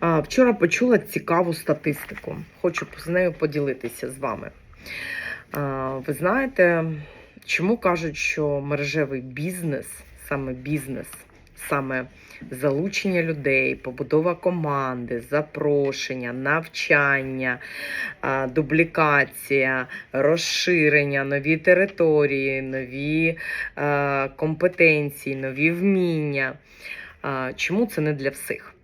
Вчора почула цікаву статистику. Хочу з нею поділитися з вами. Ви знаєте, чому кажуть, що мережевий бізнес, саме бізнес, саме залучення людей, побудова команди, запрошення, навчання, дублікація, розширення, нові території, нові компетенції, нові вміння. Чому це не для всіх?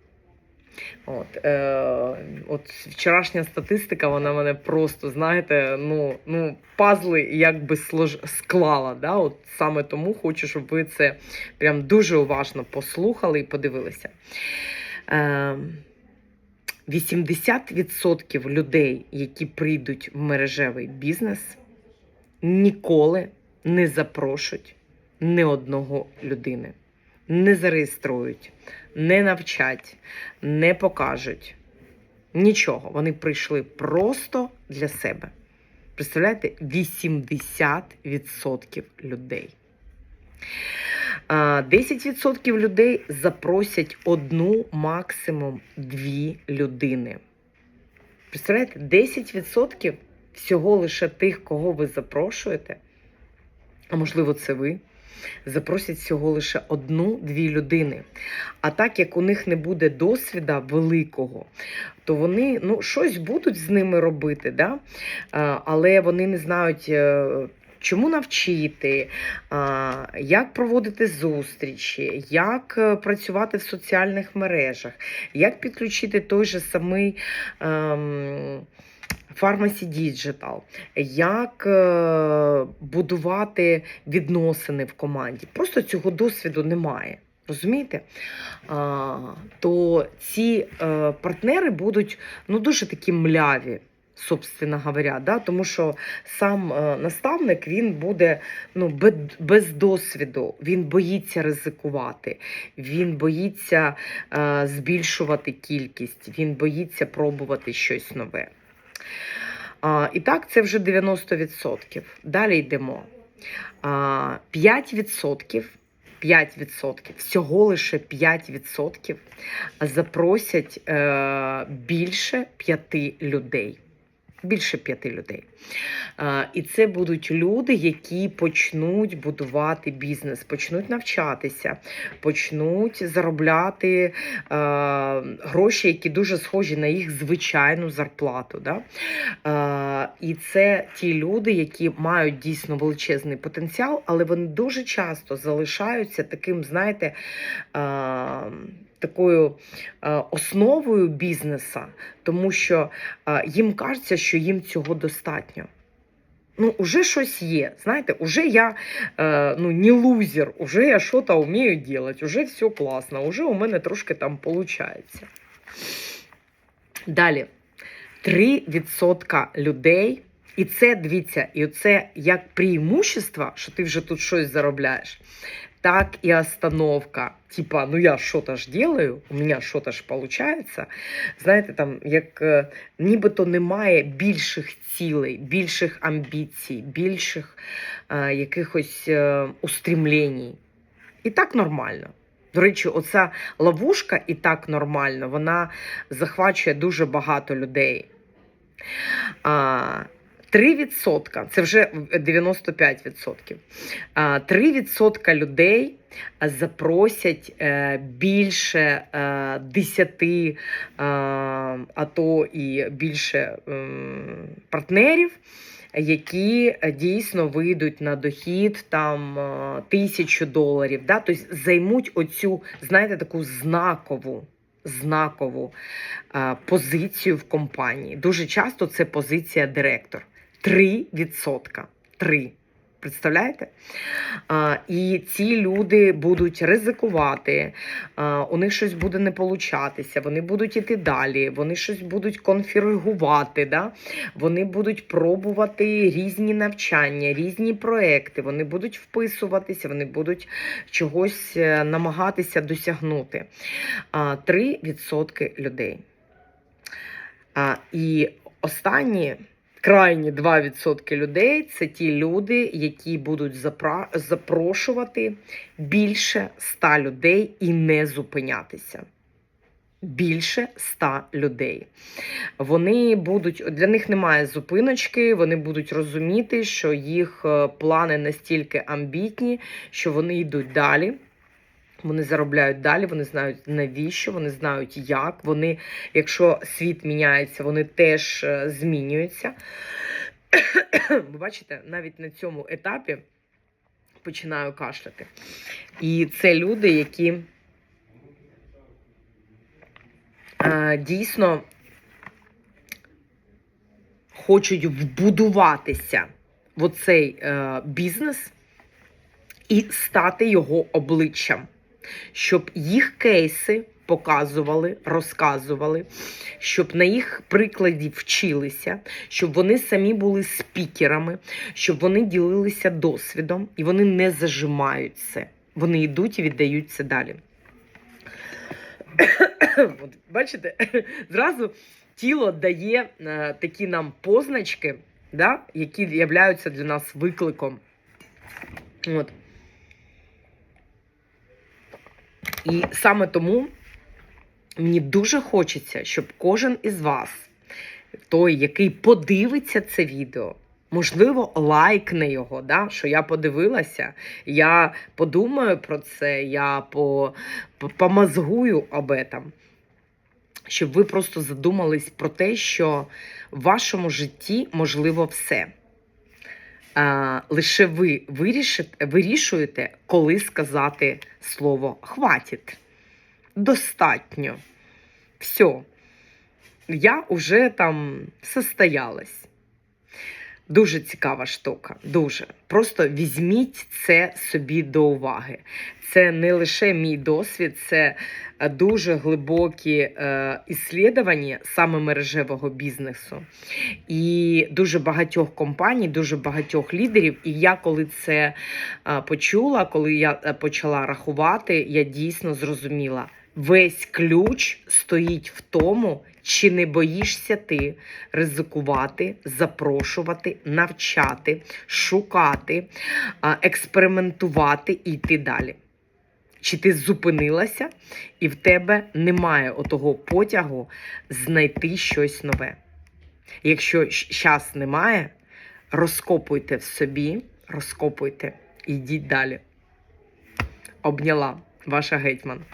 От, е, от вчорашня статистика, вона мене просто, знаєте, ну, ну пазли якби слож... склала. Да? От саме тому хочу, щоб ви це прям дуже уважно послухали і подивилися. Е, 80% людей, які прийдуть в мережевий бізнес, ніколи не запрошують ні одного людини, не зареєструють, не навчать, не покажуть. Нічого. Вони прийшли просто для себе. Представляєте, 80% людей. 10% людей запросять одну, максимум дві людини. Представляєте, 10% всього лише тих, кого ви запрошуєте, а можливо, це ви, запросять всього лише одну-дві людини. А так як у них не буде досвіда великого, то вони ну, щось будуть з ними робити, да? Але вони не знають. е, Чому навчити, як проводити зустрічі, як е, працювати в соціальних мережах, як підключити той же самий ем, Pharmacy Digital, як е, будувати відносини в команді. Просто цього досвіду немає. Розумієте? А, то ці е, партнери будуть ну, дуже такі мляві, собственно говоря, да? тому що сам е, наставник він буде ну, без, досвіду, він боїться ризикувати, він боїться збільшувати кількість, він боїться пробувати щось нове. А, і так, це вже 90%. Далі йдемо. А, 5%. 5%, всього лише 5% запросять е, більше п'яти людей. Більше п'яти людей. І це будуть люди, які почнуть будувати бізнес, почнуть навчатися, почнуть заробляти гроші, які дуже схожі на їх звичайну зарплату. І це ті люди, які мають дійсно величезний потенціал, але вони дуже часто залишаються таким, знаєте, такою е, основою бізнеса, тому що е, їм кажеться, що їм цього достатньо. Ну, уже щось є. Знаєте, уже я е, ну, не лузер, уже я щось вмію робити, уже все класно, уже у мене трошки там виходить. Далі. 3% людей, і це дивіться, і це як преимущество, що ти вже тут щось заробляєш, так і остановка. Типа, ну я що-то ж делаю, у мене що-то ж виходить. Знаєте, там, як е, нібито немає більших цілей, більших амбіцій, більших е, якихось е, устремлень. І так нормально. До речі, оця ловушка і так нормально, вона захвачує дуже багато людей. А, 3%, це вже 95%. а, 3% людей запросять е, більше е, 10, е, а то і більше партнерів, які дійсно вийдуть на дохід там е, тисячу доларів. Да? Тобто займуть оцю, знаєте, таку знакову. Знакову е, позицію в компанії. Дуже часто це позиція директор. 3%. 3. Представляєте? А, і ці люди будуть ризикувати, а, у них щось буде не получатися, вони будуть іти далі, вони щось будуть конфігурувати, да? вони будуть пробувати різні навчання, різні проекти, вони будуть вписуватися, вони будуть чогось е, намагатися досягнути. А, 3% людей. А, і останні. Крайні 2% людей це ті люди, які будуть запрошувати більше 100 людей і не зупинятися. більше 100 людей. Вони будуть для них немає зупиночки, вони будуть розуміти, що їх е, плани настільки амбітні, що вони йдуть далі. Вони заробляють далі, вони знають навіщо, вони знають як. Вони, якщо світ міняється, вони теж е, змінюються. Ви бачите, навіть на цьому етапі починаю кашляти. І це люди, які е, дійсно хочуть вбудуватися в оцей е, бізнес і стати його обличчям, щоб їх кейси показували, розказували, щоб на їх прикладі вчилися, щоб вони самі були спікерами, щоб вони ділилися досвідом і вони не зажимають це. Вони йдуть і віддають це далі. Бачите, зразу тіло дає е, такі нам позначки, да, які являються для нас викликом. От. І саме тому мені дуже хочеться, щоб кожен із вас, той, який подивиться це відео, можливо, лайкне його, да? що я подивилася, я подумаю про це, я по, по, помазгую об этом. Щоб ви просто задумались про те, що в вашому житті можливо все. Лише ви вирішите, вирішуєте, коли сказати слово хватить. Достатньо. Все. Я вже там состоялась. Дуже цікава штука. Дуже. Просто візьміть це собі до уваги. Це не лише мій досвід, це е, дуже глибокі е, іслідування саме мережевого бізнесу і дуже багатьох компаній, дуже багатьох лідерів. І я коли це е, почула, коли я е, почала рахувати, я дійсно зрозуміла. Весь ключ стоїть в тому, чи не боїшся ти ризикувати, запрошувати, навчати, шукати, експериментувати і йти далі. Чи ти зупинилася, і в тебе немає отого потягу знайти щось нове. Якщо час немає, розкопуйте в собі, розкопуйте йдіть далі. Обняла ваша гетьман.